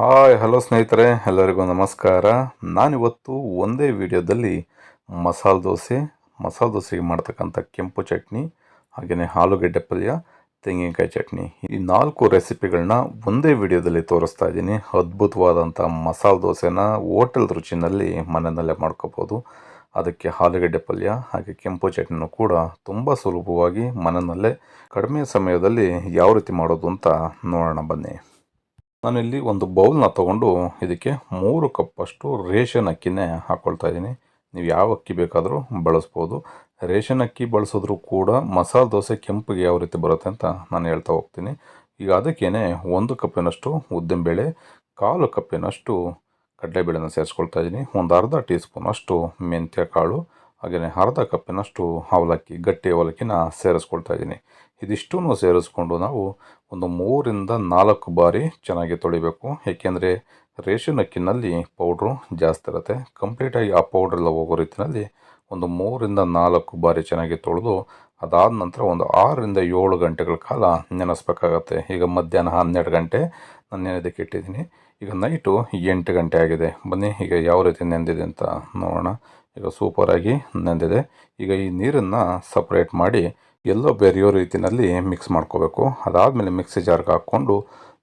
Hi, hello ಸ್ನೇಹಿತರೆ, ಎಲ್ಲರಿಗೂ ನಮಸ್ಕಾರ. ನಾನಿವತ್ತು ಒಂದೇ ವಿಡಿಯೋದಲ್ಲಿ ಮಸಾಲೆ ದೋಸೆ, ಮಸಾಲೆ ದೋಸೆಗೆ ಮಾಡ್ತಕ್ಕಂಥ ಕೆಂಪು ಚಟ್ನಿ, ಹಾಗೆಯೇ ಆಲೂಗಡ್ಡೆ ಪಲ್ಯ, ತೆಂಗಿನಕಾಯಿ ಚಟ್ನಿ. ಈ ನಾಲ್ಕು ರೆಸಿಪಿಗಳನ್ನ ಒಂದೇ ವಿಡಿಯೋದಲ್ಲಿ ತೋರಿಸ್ತಾ ಇದ್ದೀನಿ. ಅದ್ಭುತವಾದಂಥ ಮಸಾಲೆ ದೋಸೆನ ಹೋಟೆಲ್ ರುಚಿನಲ್ಲಿ ಮನೆಯಲ್ಲೇ ಮಾಡ್ಕೋಬೋದು. ಅದಕ್ಕೆ ಆಲೂಗಡ್ಡೆ ಪಲ್ಯ, ಹಾಗೆ ಕೆಂಪು ಚಟ್ನಿನೂ ಕೂಡ ತುಂಬ ಸುಲಭವಾಗಿ ಮನೆಯಲ್ಲೇ ಕಡಿಮೆ ಸಮಯದಲ್ಲಿ ಯಾವ ರೀತಿ ಮಾಡೋದು ಅಂತ ನೋಡೋಣ ಬನ್ನಿ. ನಾನಿಲ್ಲಿ ಒಂದು ಬೌಲ್ನ ತೊಗೊಂಡು ಇದಕ್ಕೆ ಮೂರು ಕಪ್ಪಷ್ಟು ರೇಷನ್ ಅಕ್ಕಿನೇ ಹಾಕ್ಕೊಳ್ತಾ ಇದ್ದೀನಿ. ನೀವು ಯಾವ ಅಕ್ಕಿ ಬೇಕಾದರೂ ಬಳಸ್ಬೋದು. ರೇಷನ್ ಅಕ್ಕಿ ಬಳಸಿದ್ರೂ ಕೂಡ ಮಸಾಲೆ ದೋಸೆ ಕೆಂಪಿಗೆ ಯಾವ ರೀತಿ ಬರುತ್ತೆ ಅಂತ ನಾನು ಹೇಳ್ತಾ ಹೋಗ್ತೀನಿ. ಈಗ ಅದಕ್ಕೇನೆ ಒಂದು ಕಪ್ಪಿನಷ್ಟು ಉದ್ದಿನಬೇಳೆ, ಕಾಲು ಕಪ್ಪಿನಷ್ಟು ಕಡಲೆಬೇಳೆನ ಸೇರಿಸ್ಕೊಳ್ತಾ ಇದ್ದೀನಿ. ಒಂದು ಅರ್ಧ ಟೀ ಸ್ಪೂನಷ್ಟು ಮೆಂತ್ಯ ಕಾಳು ಹಾಗೆಯೇ ಅರ್ಧ ಕಪ್ಪಿನಷ್ಟು ಅವಲಕ್ಕಿ, ಗಟ್ಟಿ ಅವಲಕ್ಕಿನ ಸೇರಿಸ್ಕೊಳ್ತಾ ಇದ್ದೀನಿ. ಇದಿಷ್ಟೂ ಸೇರಿಸ್ಕೊಂಡು ನಾವು ಒಂದು ಮೂರಿಂದ ನಾಲ್ಕು ಬಾರಿ ಚೆನ್ನಾಗಿ ತೊಳಿಬೇಕು. ಏಕೆಂದರೆ ರೇಷನ್ ಅಕ್ಕಿನಲ್ಲಿ ಪೌಡ್ರು ಜಾಸ್ತಿ ಇರುತ್ತೆ. ಕಂಪ್ಲೀಟಾಗಿ ಆ ಪೌಡ್ರೆಲ್ಲ ಹೋಗೋ ರೀತಿಯಲ್ಲಿ ಒಂದು ಮೂರಿಂದ ನಾಲ್ಕು ಬಾರಿ ಚೆನ್ನಾಗಿ ತೊಳೆದು ಅದಾದ ನಂತರ ಒಂದು ಆರರಿಂದ ಏಳು ಗಂಟೆಗಳ ಕಾಲ ನೆನೆಸ್ಬೇಕಾಗತ್ತೆ. ಈಗ ಮಧ್ಯಾಹ್ನ ಹನ್ನೆರಡು ಗಂಟೆ ನಾನು ನೆನೆದಕ್ಕೆ ಇಟ್ಟಿದ್ದೀನಿ. ಈಗ ನೈಟು ಎಂಟು ಗಂಟೆ ಆಗಿದೆ. ಬನ್ನಿ, ಈಗ ಯಾವ ರೀತಿ ನೆಂದಿದೆ ಅಂತ ನೋಡೋಣ. ಈಗ ಸೂಪರಾಗಿ ನೆಂದಿದೆ. ಈಗ ಈ ನೀರನ್ನು ಸಪ್ರೇಟ್ ಮಾಡಿ ಎಲ್ಲೋ ಬೇರೆಯೋ ರೀತಿಯಲ್ಲಿ ಮಿಕ್ಸ್ ಮಾಡ್ಕೋಬೇಕು. ಅದಾದಮೇಲೆ ಮಿಕ್ಸಿ ಜಾರ್ಗೆ ಹಾಕ್ಕೊಂಡು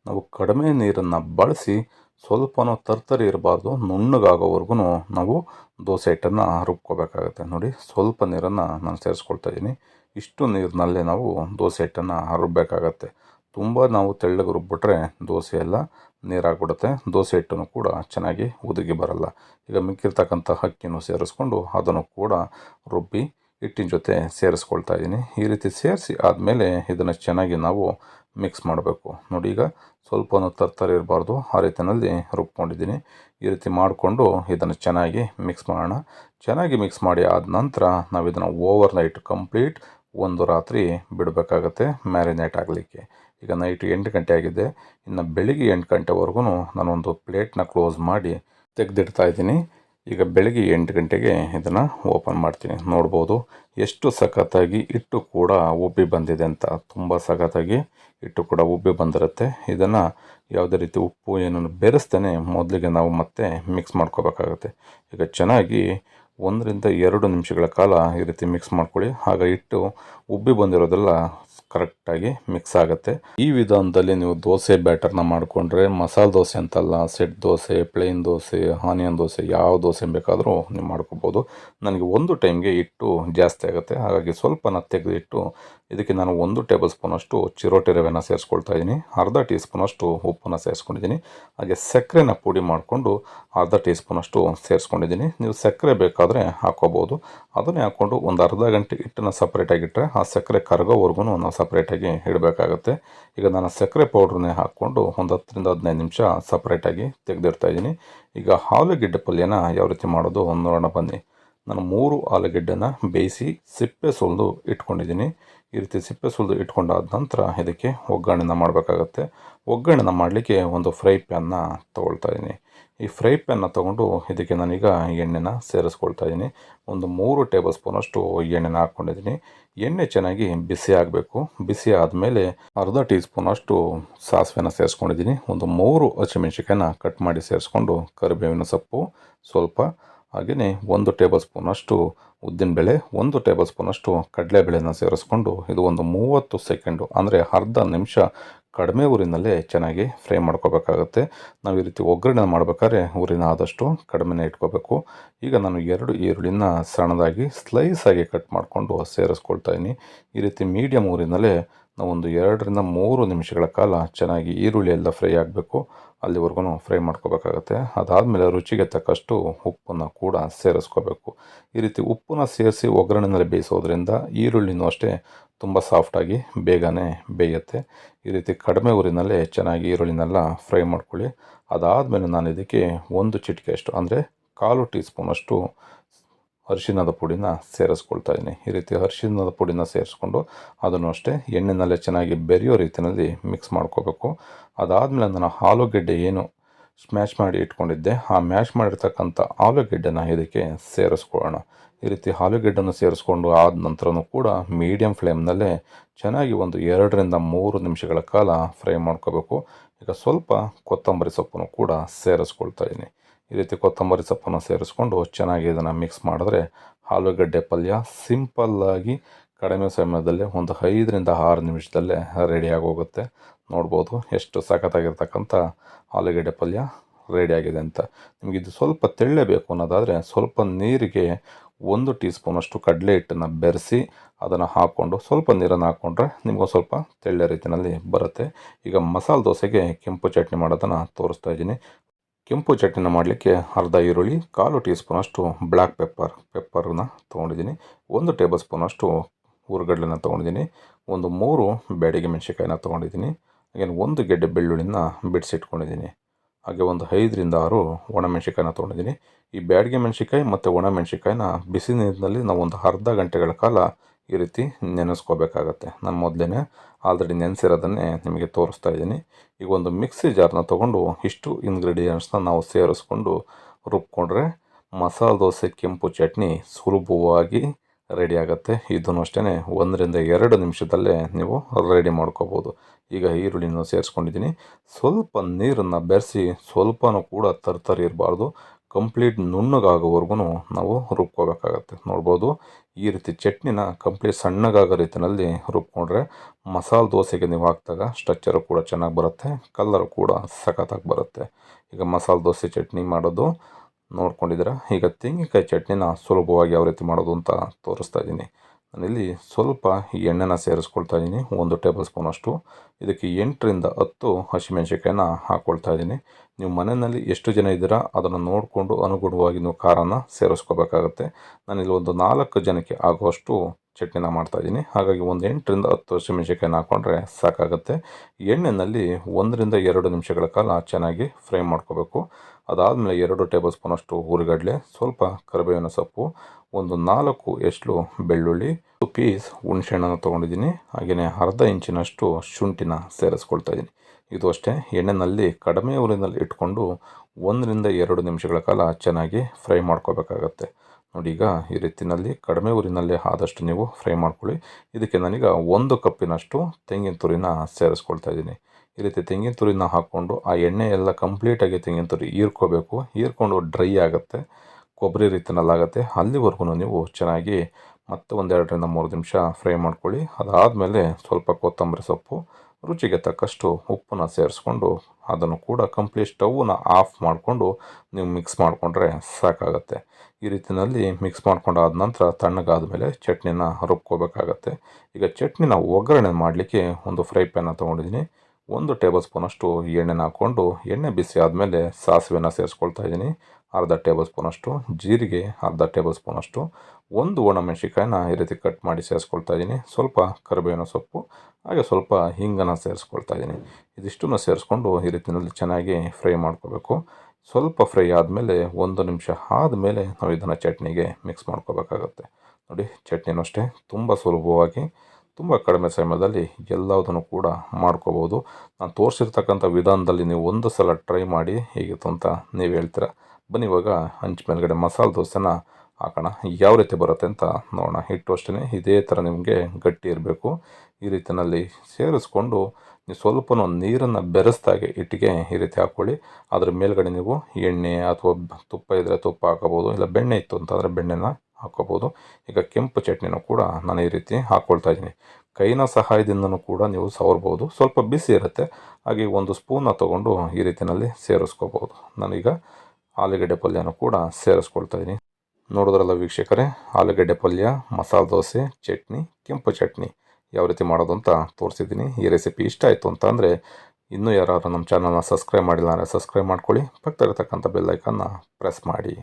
ನಾವು ಕಡಿಮೆ ನೀರನ್ನು ಬಳಸಿ ಸ್ವಲ್ಪನೂ ತರ್ತರಿ ಇರಬಾರ್ದು. ನುಣ್ಣಗಾಗೋವರೆಗೂ ನಾವು ದೋಸೆ ಹಿಟ್ಟನ್ನು ರುಬ್ಕೋಬೇಕಾಗತ್ತೆ. ನೋಡಿ, ಸ್ವಲ್ಪ ನೀರನ್ನು ನಾನು ಸೇರಿಸ್ಕೊಳ್ತಾ ಇದ್ದೀನಿ. ಇಷ್ಟು ನೀರಿನಲ್ಲಿ ನಾವು ದೋಸೆ ಹಿಟ್ಟನ್ನು ರುಬ್ಬಬೇಕಾಗತ್ತೆ ತುಂಬ ನಾವು ತೆಳ್ಳಗೆ ರುಬ್ಬಿಟ್ರೆ ದೋಸೆ ಎಲ್ಲ ನೀರಾಗ್ಬಿಡುತ್ತೆ. ದೋಸೆ ಹಿಟ್ಟನ್ನು ಕೂಡ ಚೆನ್ನಾಗಿ ಉದುಗಿ ಬರಲ್ಲ. ಈಗ ಮಿಕ್ಕಿರ್ತಕ್ಕಂಥ ಅಕ್ಕಿನೂ ಸೇರಿಸ್ಕೊಂಡು ಅದನ್ನು ಕೂಡ ರುಬ್ಬಿ ಹಿಟ್ಟಿನ ಜೊತೆ ಸೇರಿಸ್ಕೊಳ್ತಾ ಇದ್ದೀನಿ. ಈ ರೀತಿ ಸೇರಿಸಿ ಆದಮೇಲೆ ಇದನ್ನು ಚೆನ್ನಾಗಿ ನಾವು ಮಿಕ್ಸ್ ಮಾಡಬೇಕು. ನೋಡಿ ಈಗ ಸ್ವಲ್ಪನೂ ತರ್ತರಿ ಇರಬಾರ್ದು. ಆ ರೀತಿಯಲ್ಲಿ ರುಬ್ಕೊಂಡಿದ್ದೀನಿ. ಈ ರೀತಿ ಮಾಡಿಕೊಂಡು ಇದನ್ನು ಚೆನ್ನಾಗಿ ಮಿಕ್ಸ್ ಮಾಡೋಣ. ಚೆನ್ನಾಗಿ ಮಿಕ್ಸ್ ಮಾಡಿ ಆದ ನಂತರ ನಾವು ಇದನ್ನು ಓವರ್ ನೈಟ್ ಕಂಪ್ಲೀಟ್ ಒಂದು ರಾತ್ರಿ ಬಿಡಬೇಕಾಗತ್ತೆ ಮ್ಯಾರಿನೇಟ್ ಆಗಲಿಕ್ಕೆ. ಈಗ ನೈಟ್ ಎಂಟು ಗಂಟೆ ಆಗಿದೆ. ಇನ್ನು ಬೆಳಿಗ್ಗೆ ಎಂಟು ಗಂಟೆವರೆಗೂ ನಾನೊಂದು ಪ್ಲೇಟ್ನ ಕ್ಲೋಸ್ ಮಾಡಿ ತೆಗೆದಿಡ್ತಾ ಇದ್ದೀನಿ. ಈಗ ಬೆಳಗ್ಗೆ ಎಂಟು ಗಂಟೆಗೆ ಇದನ್ನು ಓಪನ್ ಮಾಡ್ತೀನಿ. ನೋಡ್ಬೋದು ಎಷ್ಟು ಸಖತ್ತಾಗಿ ಹಿಟ್ಟು ಕೂಡ ಉಬ್ಬಿ ಬಂದಿದೆ ಅಂತ. ತುಂಬ ಸಖತ್ತಾಗಿ ಹಿಟ್ಟು ಕೂಡ ಉಬ್ಬಿ ಬಂದಿರುತ್ತೆ. ಇದನ್ನು ಯಾವುದೇ ರೀತಿ ಉಪ್ಪು ಏನನ್ನು ಬೆರೆಸ್ತೇನೆ ಮೊದಲಿಗೆ ನಾವು ಮತ್ತೆ ಮಿಕ್ಸ್ ಮಾಡ್ಕೋಬೇಕಾಗುತ್ತೆ. ಈಗ ಚೆನ್ನಾಗಿ ಒಂದರಿಂದ ಎರಡು ನಿಮಿಷಗಳ ಕಾಲ ಈ ರೀತಿ ಮಿಕ್ಸ್ ಮಾಡ್ಕೊಳ್ಳಿ. ಆಗ ಹಿಟ್ಟು ಉಬ್ಬಿ ಬಂದಿರೋದೆಲ್ಲ ಕರೆಕ್ಟಾಗಿ ಮಿಕ್ಸ್ ಆಗುತ್ತೆ. ಈ ವಿಧಾನದಲ್ಲಿ ನೀವು ದೋಸೆ ಬ್ಯಾಟರ್ನ ಮಾಡಿಕೊಂಡ್ರೆ ಮಸಾಲೆ ದೋಸೆ ಅಂತಲ್ಲ set dosa plain dosa onion dosa ಯಾವ ದೋಸೆ ಬೇಕಾದರೂ ನೀವು ಮಾಡ್ಕೋಬೋದು. ನನಗೆ ಒಂದು ಟೈಮ್ಗೆ ಹಿಟ್ಟು ಜಾಸ್ತಿ ಆಗುತ್ತೆ. ಹಾಗಾಗಿ ಸ್ವಲ್ಪನ ತೆಗೆದಿಟ್ಟು ಇದಕ್ಕೆ ನಾನು ಒಂದು ಟೇಬಲ್ ಸ್ಪೂನಷ್ಟು ಚಿರೋಟಿ ರವೆನ ಸೇರಿಸ್ಕೊಳ್ತಾ ಇದ್ದೀನಿ. ಅರ್ಧ ಟೀ ಸ್ಪೂನಷ್ಟು ಉಪ್ಪನ್ನು ಸೇರಿಸ್ಕೊಂಡಿದ್ದೀನಿ. ಹಾಗೆ ಸಕ್ಕರೆನ ಪುಡಿ ಮಾಡಿಕೊಂಡು ಅರ್ಧ ಟೀ ಸ್ಪೂನಷ್ಟು ಸೇರಿಸ್ಕೊಂಡಿದ್ದೀನಿ. ನೀವು ಸಕ್ಕರೆ ಬೇಕಾದರೆ ಹಾಕೋಬೋದು ಅದನ್ನೇ ಹಾಕ್ಕೊಂಡು ಒಂದು ಅರ್ಧ ಗಂಟೆ ಹಿಟ್ಟನ್ನು ಸಪ್ರೇಟಾಗಿಟ್ಟರೆ ಆ ಸಕ್ಕರೆ ಕರಗೋವರೆಗೂ ನಾವು ಸಪ್ರೇಟಾಗಿ ಇಡಬೇಕಾಗುತ್ತೆ. ಈಗ ನಾನು ಸಕ್ಕರೆ ಪೌಡ್ರನ್ನೇ ಹಾಕ್ಕೊಂಡು ಒಂದು ಹತ್ತರಿಂದ ಹದಿನೈದು ನಿಮಿಷ ಸಪ್ರೇಟಾಗಿ ತೆಗೆದಿರ್ತಾ ಇದ್ದೀನಿ. ಈಗ ಆಲೂಗೆಡ್ಡೆ ಪಲ್ಯನ ಯಾವ ರೀತಿ ಮಾಡೋದು ಒಂದು ನೋಡೋಣ ಬನ್ನಿ. ನಾನು ಮೂರು ಆಲೂಗೆಡ್ಡೆನ ಬೇಯಿಸಿ ಸಿಪ್ಪೆ ಸುಲಿದು ಇಟ್ಕೊಂಡಿದ್ದೀನಿ. ಈ ರೀತಿ ಸಿಪ್ಪೆ ಸುಲಿದು ಇಟ್ಕೊಂಡಾದ ನಂತರ ಇದಕ್ಕೆ ಒಗ್ಗರಣೆನ ಮಾಡಬೇಕಾಗತ್ತೆ. ಒಗ್ಗರಣೆನ ಮಾಡಲಿಕ್ಕೆ ಒಂದು ಫ್ರೈ ಪ್ಯಾನ್ನ ತೊಗೊಳ್ತಾ ಇದ್ದೀನಿ ಈ ಫ್ರೈ ಪ್ಯಾನ್ನ ತೊಗೊಂಡು ಇದಕ್ಕೆ ನಾನೀಗ ಎಣ್ಣೆನ ಸೇರಿಸ್ಕೊಳ್ತಾ ಇದ್ದೀನಿ ಒಂದು ಮೂರು ಟೇಬಲ್ ಸ್ಪೂನಷ್ಟು ಎಣ್ಣೆನ ಹಾಕ್ಕೊಂಡಿದ್ದೀನಿ ಎಣ್ಣೆ ಚೆನ್ನಾಗಿ ಬಿಸಿ ಆಗಬೇಕು. ಬಿಸಿ ಆದಮೇಲೆ ಅರ್ಧ ಟೀ ಸ್ಪೂನಷ್ಟು ಸಾಸಿವೆನ ಸೇರಿಸ್ಕೊಂಡಿದ್ದೀನಿ ಒಂದು ಮೂರು ಹಸಿಮೆಣ್ಸಿಕಾಯನ್ನ ಕಟ್ ಮಾಡಿ ಸೇರಿಸ್ಕೊಂಡು ಕರಿಬೇವಿನ ಸೊಪ್ಪು ಸ್ವಲ್ಪ ಹಾಗೆಯೇ ಒಂದು ಟೇಬಲ್ ಸ್ಪೂನಷ್ಟು ಉದ್ದಿನಬೇಳೆ ಒಂದು ಟೇಬಲ್ ಸ್ಪೂನಷ್ಟು ಕಡಲೆಬೇಳೆನ ಸೇರಿಸ್ಕೊಂಡು ಇದು ಒಂದು ಮೂವತ್ತು ಸೆಕೆಂಡು, ಅಂದರೆ ಅರ್ಧ ನಿಮಿಷ ಕಡಿಮೆ ಊರಿನಲ್ಲೇ ಚೆನ್ನಾಗಿ ಫ್ರೈ ಮಾಡ್ಕೋಬೇಕಾಗತ್ತೆ. ನಾವು ಈ ರೀತಿ ಒಗ್ಗರಣೆ ಮಾಡಬೇಕಾದ್ರೆ ಊರಿನ ಆದಷ್ಟು ಕಡಿಮೆನೇ ಇಟ್ಕೋಬೇಕು. ಈಗ ನಾನು ಎರಡು ಈರುಳ್ಳಿನ ಸಣ್ಣದಾಗಿ ಸ್ಲೈಸಾಗಿ ಕಟ್ ಮಾಡಿಕೊಂಡು ಸೇರಿಸ್ಕೊಳ್ತಾ ಇದ್ದೀನಿ ಈ ರೀತಿ ಮೀಡಿಯಮ್ ಊರಿನಲ್ಲೇ ನಾವು ಒಂದು ಎರಡರಿಂದ ಮೂರು ನಿಮಿಷಗಳ ಕಾಲ ಚೆನ್ನಾಗಿ ಈರುಳ್ಳಿ ಎಲ್ಲ ಫ್ರೈ ಆಗಬೇಕು. ಅಲ್ಲಿವರೆಗೂ ಫ್ರೈ ಮಾಡ್ಕೋಬೇಕಾಗತ್ತೆ. ಅದಾದಮೇಲೆ ರುಚಿಗೆ ತಕ್ಕಷ್ಟು ಉಪ್ಪನ್ನು ಕೂಡ ಸೇರಿಸ್ಕೋಬೇಕು. ಈ ರೀತಿ ಉಪ್ಪನ್ನು ಸೇರಿಸಿ ಒಗ್ಗರಣೆಯಲ್ಲಿ ಬೇಯಿಸೋದ್ರಿಂದ ಈರುಳ್ಳಿನೂ ಅಷ್ಟೇ ತುಂಬ ಸಾಫ್ಟಾಗಿ ಬೇಗನೆ ಬೇಯುತ್ತೆ. ಈ ರೀತಿ ಕಡಿಮೆ ಊರಿನಲ್ಲೇ ಚೆನ್ನಾಗಿ ಈರುಳ್ಳಿನೆಲ್ಲ ಫ್ರೈ ಮಾಡ್ಕೊಳ್ಳಿ. ಅದಾದಮೇಲೆ ನಾನು ಇದಕ್ಕೆ ಒಂದು ಚಿಟಿಕೆಯಷ್ಟು ಅಂದರೆ ಕಾಲು ಟೀ ಸ್ಪೂನಷ್ಟು ಅರಿಶಿಣದ ಪುಡಿನ ಸೇರಿಸ್ಕೊಳ್ತಾ ಇದ್ದೀನಿ. ಈ ರೀತಿ ಅರಿಶಿಣದ ಪುಡಿನ ಸೇರಿಸ್ಕೊಂಡು ಅದನ್ನು ಅಷ್ಟೇ ಎಣ್ಣೆನಲ್ಲೇ ಚೆನ್ನಾಗಿ ಬೆರೆಯೋ ರೀತಿಯಲ್ಲಿ ಮಿಕ್ಸ್ ಮಾಡ್ಕೋಬೇಕು. ಅದಾದಮೇಲೆ ನಾನು ಆಲೂಗೆಡ್ಡೆ ಏನು ಸ್ಮ್ಯಾಶ್ ಮಾಡಿ ಇಟ್ಕೊಂಡಿದ್ದೆ, ಆ ಮ್ಯಾಶ್ ಮಾಡಿರ್ತಕ್ಕಂಥ ಆಲೂಗೆಡ್ಡೆನ ಇದಕ್ಕೆ ಸೇರಿಸ್ಕೊಳ್ಳೋಣ. ಈ ರೀತಿ ಆಲೂಗೆಡ್ಡೆನ ಸೇರಿಸ್ಕೊಂಡು ಆದ ನಂತರನೂ ಕೂಡ ಮೀಡಿಯಂ ಫ್ಲೇಮ್ನಲ್ಲೇ ಚೆನ್ನಾಗಿ ಒಂದು ಎರಡರಿಂದ ಮೂರು ನಿಮಿಷಗಳ ಕಾಲ ಫ್ರೈ ಮಾಡ್ಕೋಬೇಕು. ಈಗ ಸ್ವಲ್ಪ ಕೊತ್ತಂಬರಿ ಸೊಪ್ಪನ್ನು ಕೂಡ ಸೇರಿಸ್ಕೊಳ್ತಾ ಇದ್ದೀನಿ. ಈ ರೀತಿ ಕೊತ್ತಂಬರಿ ಸೊಪ್ಪನ್ನು ಸೇರಿಸ್ಕೊಂಡು ಚೆನ್ನಾಗಿ ಇದನ್ನು ಮಿಕ್ಸ್ ಮಾಡಿದ್ರೆ ಆಲೂಗಡ್ಡೆ ಪಲ್ಯ ಸಿಂಪಲ್ಲಾಗಿ ಕಡಿಮೆ ಸಮಯದಲ್ಲೇ ಒಂದು ಐದರಿಂದ ಆರು ನಿಮಿಷದಲ್ಲೇ ರೆಡಿಯಾಗಿ ಹೋಗುತ್ತೆ ನೋಡ್ಬೋದು ಎಷ್ಟು ಸಖತ್ತಾಗಿರ್ತಕ್ಕಂಥ ಆಲೂಗಡ್ಡೆ ಪಲ್ಯ ರೆಡಿಯಾಗಿದೆ ಅಂತ. ನಿಮಗೆ ಇದು ಸ್ವಲ್ಪ ತೆಳ್ಳೇಬೇಕು ಅನ್ನೋದಾದರೆ ಸ್ವಲ್ಪ ನೀರಿಗೆ ಒಂದು ಟೀ ಸ್ಪೂನಷ್ಟು ಕಡಲೆ ಹಿಟ್ಟನ್ನು ಬೆರೆಸಿ ಅದನ್ನು ಹಾಕ್ಕೊಂಡು ಸ್ವಲ್ಪ ನೀರನ್ನು ಹಾಕ್ಕೊಂಡ್ರೆ ನಿಮಗೂ ಸ್ವಲ್ಪ ತೆಳ್ಳೆ ರೀತಿಯಲ್ಲಿ ಬರುತ್ತೆ. ಈಗ ಮಸಾಲೆ ದೋಸೆಗೆ ಕೆಂಪು ಚಟ್ನಿ ಮಾಡೋದನ್ನು ತೋರಿಸ್ತಾ ಇದ್ದೀನಿ. ಕೆಂಪು ಚಟ್ನಿನ ಮಾಡಲಿಕ್ಕೆ ಅರ್ಧ ಈರುಳ್ಳಿ, ಕಾಲು ಟೀ ಸ್ಪೂನಷ್ಟು ಬ್ಲ್ಯಾಕ್ ಪೆಪ್ಪರ್ ಪೆಪ್ಪರನ್ನ ತೊಗೊಂಡಿದ್ದೀನಿ. ಒಂದು ಟೇಬಲ್ ಸ್ಪೂನಷ್ಟು ಹುರುಗಡ್ಲೆನ ತೊಗೊಂಡಿದ್ದೀನಿ. ಒಂದು ಮೂರು ಬ್ಯಾಡಿಗೆ ಮೆಣಸಿಕಾಯಿನ ತೊಗೊಂಡಿದ್ದೀನಿ. ಹಾಗೆ ಒಂದು ಗೆಡ್ಡೆ ಬೆಳ್ಳುಳ್ಳಿನ ಬಿಡಿಸಿಟ್ಕೊಂಡಿದ್ದೀನಿ. ಹಾಗೆ ಒಂದು ಐದರಿಂದ ಆರು ಒಣಮೆಣ್ಸಿಕಾಯಿನ ತೊಗೊಂಡಿದ್ದೀನಿ. ಈ ಬ್ಯಾಡಿಗೆ ಮೆಣಸಿಕಾಯಿ ಮತ್ತು ಒಣಮೆಣ್ಸಿಕಾಯಿನ ಬಿಸಿ ನೀರಿನಲ್ಲಿ ನಾವು ಒಂದು ಅರ್ಧ ಗಂಟೆಗಳ ಕಾಲ ಈ ರೀತಿ ನೆನೆಸ್ಕೋಬೇಕಾಗತ್ತೆ. ನಾನು ಮೊದಲೇ ಆಲ್ರೆಡಿ ನೆನೆಸಿರೋದನ್ನೇ ನಿಮಗೆ ತೋರಿಸ್ತಾ ಇದ್ದೀನಿ. ಈಗ ಒಂದು ಮಿಕ್ಸಿ ಜಾರ್ನ ತೊಗೊಂಡು ಇಷ್ಟು ಇಂಗ್ರೀಡಿಯೆಂಟ್ಸ್ನ ನಾವು ಸೇರಿಸ್ಕೊಂಡು ರುಬ್ಕೊಂಡ್ರೆ ಮಸಾಲೆ ದೋಸೆ, ಕೆಂಪು ಚಟ್ನಿ ಸುಲಭವಾಗಿ ರೆಡಿ ಆಗುತ್ತೆ. ಇದನ್ನು ಅಷ್ಟೇ ಒಂದರಿಂದ ಎರಡು ನಿಮಿಷದಲ್ಲೇ ನೀವು ರೆಡಿ ಮಾಡ್ಕೋಬೋದು. ಈಗ ಈರುಳ್ಳಿನ ಸೇರಿಸ್ಕೊಂಡಿದ್ದೀನಿ. ಸ್ವಲ್ಪ ನೀರನ್ನು ಬೆರೆಸಿ ಸ್ವಲ್ಪನೂ ಕೂಡ ತರ್ತರಿ ಇರಬಾರ್ದು. ಕಂಪ್ಲೀಟ್ ನುಣ್ಣಗಾಗೋವರೆಗೂ ನಾವು ರುಬ್ಕೋಬೇಕಾಗತ್ತೆ. ನೋಡ್ಬೋದು, ಈ ರೀತಿ ಚಟ್ನಿನ ಕಂಪ್ಲೀಟ್ ಸಣ್ಣಗಾಗೋ ರೀತಿಯಲ್ಲಿ ರುಬ್ಕೊಂಡ್ರೆ ಮಸಾಲೆ ದೋಸೆಗೆ ನೀವು ಹಾಕಿದಾಗ ಸ್ಟ್ರಕ್ಚರು ಕೂಡ ಚೆನ್ನಾಗಿ ಬರುತ್ತೆ ಕಲ್ಲರು ಕೂಡ ಸಖತ್ತಾಗಿ ಬರುತ್ತೆ. ಈಗ ಮಸಾಲೆ ದೋಸೆ ಚಟ್ನಿ ಮಾಡೋದು ನೋಡ್ಕೊಂಡಿದ್ದೀರಾ? ಈಗ ತೆಂಗಿನಕಾಯಿ ಚಟ್ನಿನ ಸುಲಭವಾಗಿ ಯಾವ ರೀತಿ ಮಾಡೋದು ಅಂತ ತೋರಿಸ್ತಾ ಇದ್ದೀನಿ. ನಾನಿಲ್ಲಿ ಸ್ವಲ್ಪ ಎಣ್ಣೆನ ಸೇರಿಸ್ಕೊಳ್ತಾ ಇದ್ದೀನಿ. ಒಂದು ಟೇಬಲ್ ಸ್ಪೂನ್ ಅಷ್ಟು. ಇದಕ್ಕೆ ಎಂಟರಿಂದ ಹತ್ತು ಹಸಿಮೆಣ್ಸಿಕಾಯಿನ ಹಾಕ್ಕೊಳ್ತಾ ಇದ್ದೀನಿ. ನೀವು ಮನೆಯಲ್ಲಿ ಎಷ್ಟು ಜನ ಇದ್ದೀರಾ ಅದನ್ನು ನೋಡಿಕೊಂಡು ಅನುಗುಣವಾಗಿ ನೀವು ಖಾರನ ಸೇರಿಸ್ಕೋಬೇಕಾಗತ್ತೆ. ನಾನಿಲ್ಲಿ ಒಂದು ನಾಲ್ಕು ಜನಕ್ಕೆ ಆಗುವಷ್ಟು ಚಟ್ನಿನ ಮಾಡ್ತಾಯಿದ್ದೀನಿ ಹಾಗಾಗಿ ಒಂದು ಎಂಟರಿಂದ ಹತ್ತು ಹಸಿಮೆಣ್ಸಿಕಾಯಿನ ಹಾಕ್ಕೊಂಡ್ರೆ ಸಾಕಾಗುತ್ತೆ. ಎಣ್ಣೆಯಲ್ಲಿ ಒಂದರಿಂದ ಎರಡು ನಿಮಿಷಗಳ ಕಾಲ ಚೆನ್ನಾಗಿ ಫ್ರೈ ಮಾಡ್ಕೋಬೇಕು. ಅದಾದಮೇಲೆ ಎರಡು ಟೇಬಲ್ ಸ್ಪೂನಷ್ಟು ಹುರಿಗಡಲೆ ಸ್ವಲ್ಪ ಕರಿಬೇವಿನ ಸೊಪ್ಪು ಒಂದು ನಾಲ್ಕು ಎಷ್ಟು ಬೆಳ್ಳುಳ್ಳಿ ಪೀಸ್ ಹುಣಸೆಹಣ್ಣನ್ನು ತೊಗೊಂಡಿದ್ದೀನಿ. ಹಾಗೆಯೇ ಅರ್ಧ ಇಂಚಿನಷ್ಟು ಶುಂಠಿನ ಸೇರಿಸ್ಕೊಳ್ತಾ ಇದ್ದೀನಿ. ಇದು ಅಷ್ಟೇ ಎಣ್ಣೆಯಲ್ಲಿ ಕಡಿಮೆ ಊರಿನಲ್ಲಿ ಇಟ್ಕೊಂಡು ಒಂದರಿಂದ ಎರಡು ನಿಮಿಷಗಳ ಕಾಲ ಚೆನ್ನಾಗಿ ಫ್ರೈ ಮಾಡ್ಕೋಬೇಕಾಗತ್ತೆ. ನೋಡಿ ಈಗ ಈ ರೀತಿಯಲ್ಲಿ ಕಡಿಮೆ ಊರಿನಲ್ಲಿ ಆದಷ್ಟು ನೀವು ಫ್ರೈ ಮಾಡ್ಕೊಳ್ಳಿ. ಇದಕ್ಕೆ ನಾನೀಗ ಒಂದು ಕಪ್ಪಿನಷ್ಟು ತೆಂಗಿನ ತುರಿನ ಸೇರಿಸ್ಕೊಳ್ತಾ ಇದ್ದೀನಿ. ಈ ರೀತಿ ತೆಂಗಿನ ತುರಿನ ಹಾಕ್ಕೊಂಡು ಆ ಎಣ್ಣೆ ಎಲ್ಲ ಕಂಪ್ಲೀಟಾಗಿ ತೆಂಗಿನ ತುರಿ ಹೀರ್ಕೋಬೇಕು. ಹೀರ್ಕೊಂಡು ಡ್ರೈ ಆಗುತ್ತೆ. ಕೊಬ್ಬರಿ ರೀತಿನಲ್ಲಾಗುತ್ತೆ ಅಲ್ಲಿವರೆಗೂ ನೀವು ಚೆನ್ನಾಗಿ ಮತ್ತೆ ಒಂದೆರಡರಿಂದ ಮೂರು ನಿಮಿಷ ಫ್ರೈ ಮಾಡ್ಕೊಳ್ಳಿ. ಅದಾದಮೇಲೆ ಸ್ವಲ್ಪ ಕೊತ್ತಂಬರಿ ಸೊಪ್ಪು, ರುಚಿಗೆ ತಕ್ಕಷ್ಟು ಉಪ್ಪನ್ನು ಸೇರಿಸ್ಕೊಂಡು ಅದನ್ನು ಕೂಡ ಕಂಪ್ಲೀಟ್ ಸ್ಟವ್ನ ಆಫ್ ಮಾಡಿಕೊಂಡು ನೀವು ಮಿಕ್ಸ್ ಮಾಡಿಕೊಂಡ್ರೆ ಸಾಕಾಗುತ್ತೆ. ಈ ರೀತಿಯಲ್ಲಿ ಮಿಕ್ಸ್ ಮಾಡ್ಕೊಂಡಾದ ನಂತರ ತಣ್ಣಗಾದ ಮೇಲೆ ಚಟ್ನಿನ ರುಬ್ಕೋಬೇಕಾಗತ್ತೆ. ಈಗ ಚಟ್ನಿನ ಒಗ್ಗರಣೆ ಮಾಡಲಿಕ್ಕೆ ಒಂದು ಫ್ರೈ ಪ್ಯಾನ ತೊಗೊಂಡಿದ್ದೀನಿ. ಒಂದು ಟೇಬಲ್ ಸ್ಪೂನಷ್ಟು ಎಣ್ಣೆನ ಹಾಕ್ಕೊಂಡು ಎಣ್ಣೆ ಬಿಸಿ ಆದಮೇಲೆ ಸಾಸಿವೆನ ಸೇರಿಸ್ಕೊಳ್ತಾ ಇದ್ದೀನಿ. ಅರ್ಧ ಟೇಬಲ್ ಸ್ಪೂನಷ್ಟು ಜೀರಿಗೆ ಅರ್ಧ ಟೇಬಲ್ ಸ್ಪೂನಷ್ಟು ಒಂದು ಒಣಮೆಣಸಿಕಾಯಿನ ಈ ರೀತಿ ಕಟ್ ಮಾಡಿ ಸೇರಿಸ್ಕೊಳ್ತಾ ಇದ್ದೀನಿ. ಸ್ವಲ್ಪ ಕರಿಬೇವಿನ ಸೊಪ್ಪು, ಹಾಗೆ ಸ್ವಲ್ಪ ಹಿಂಗನ್ನು ಸೇರಿಸ್ಕೊಳ್ತಾ ಇದ್ದೀನಿ. ಇದಿಷ್ಟನ್ನು ಸೇರಿಸ್ಕೊಂಡು ಈ ರೀತಿಯಲ್ಲಿ ಚೆನ್ನಾಗಿ ಫ್ರೈ ಮಾಡ್ಕೋಬೇಕು. ಸ್ವಲ್ಪ ಫ್ರೈ ಆದಮೇಲೆ ಒಂದು ನಿಮಿಷ ಆದಮೇಲೆ ನಾವು ಇದನ್ನು ಚಟ್ನಿಗೆ ಮಿಕ್ಸ್ ಮಾಡ್ಕೋಬೇಕಾಗತ್ತೆ. ನೋಡಿ, ಚಟ್ನಿನೂ ಅಷ್ಟೇ, ತುಂಬ ಸುಲಭವಾಗಿ, ತುಂಬ ಕಡಿಮೆ ಸಮಯದಲ್ಲಿ ಎಲ್ಲದನ್ನು ಕೂಡ ಮಾಡ್ಕೋಬೋದು. ನಾನು ತೋರಿಸಿರ್ತಕ್ಕಂಥ ವಿಧಾನದಲ್ಲಿ ನೀವು ಒಂದು ಸಲ ಟ್ರೈ ಮಾಡಿ, ಹೇಗಿತ್ತು ಅಂತ ನೀವು ಹೇಳ್ತೀರ? ಬನ್ನಿ ಇವಾಗ ಹಂಚ್ ಮೇಲ್ಗಡೆ ಮಸಾಲೆ ದೋಸೆನ ಹಾಕೋಣ. ಯಾವ ರೀತಿ ಬರುತ್ತೆ ಅಂತ ನೋಡೋಣ. ಹಿಟ್ಟು ಅಷ್ಟೇ ಇದೇ ಥರ ನಿಮಗೆ ಗಟ್ಟಿ ಇರಬೇಕು. ಈ ರೀತಿಯಲ್ಲಿ ಸೇರಿಸ್ಕೊಂಡು ನೀವು ಸ್ವಲ್ಪ ನೀರನ್ನು ಬೆರೆಸ್ದಾಗೆ ಹಿಟ್ಟಿಗೆ ಈ ರೀತಿ ಹಾಕ್ಕೊಳ್ಳಿ. ಅದ್ರ ಮೇಲ್ಗಡೆ ನೀವು ಎಣ್ಣೆ ಅಥವಾ ತುಪ್ಪ ಇದ್ದರೆ ತುಪ್ಪ ಹಾಕೋಬೋದು, ಇಲ್ಲ ಬೆಣ್ಣೆ ಇತ್ತು ಅಂತಂದರೆ ಬೆಣ್ಣೆನ ಹಾಕ್ಕೋಬೋದು ಈಗ ಕೆಂಪು ಚಟ್ನಿನೂ ಕೂಡ ನಾನು ಈ ರೀತಿ ಹಾಕ್ಕೊಳ್ತಾ ಇದ್ದೀನಿ. ಕೈನ ಸಹಾಯದಿಂದನೂ ಕೂಡ ನೀವು ಸವರ್ಬೋದು. ಸ್ವಲ್ಪ ಬಿಸಿ ಇರುತ್ತೆ. ಹಾಗೆ ಒಂದು ಸ್ಪೂನ ತೊಗೊಂಡು ಈ ರೀತಿಯಲ್ಲಿ ಸೇರಿಸ್ಕೋಬೋದು. ನಾನೀಗ ಆಲೂಗಡ್ಡೆ ಪಲ್ಯನೂ ಕೂಡ ಸೇರಿಸ್ಕೊಳ್ತಾ ಇದ್ದೀನಿ ನೋಡಿದ್ರಲ್ಲ ವೀಕ್ಷಕರೇ, ಆಲೂಗಡ್ಡೆ ಪಲ್ಯ, ಮಸಾಲೆ ದೋಸೆ, ಚಟ್ನಿ, ಕೆಂಪು ಚಟ್ನಿ ಯಾವ ರೀತಿ ಮಾಡೋದು ಅಂತ ತೋರಿಸಿದ್ದೀನಿ. ಈ ರೆಸಿಪಿ ಇಷ್ಟ ಆಯಿತು ಅಂತ ಅಂದರೆ ಇನ್ನೂ ಯಾರು ನಮ್ಮ ಚಾನಲ್ನ ಸಬ್ಸ್ಕ್ರೈಬ್ ಮಾಡಿಲ್ಲ ಅಂದರೆ ಸಬ್ಸ್ಕ್ರೈಬ್ ಮಾಡ್ಕೊಳ್ಳಿ. ಪಕ್ಕದಲ್ಲಿರ್ತಕ್ಕಂಥ ಬೆಲ್ಲೈಕನ್ನ ಪ್ರೆಸ್ ಮಾಡಿ.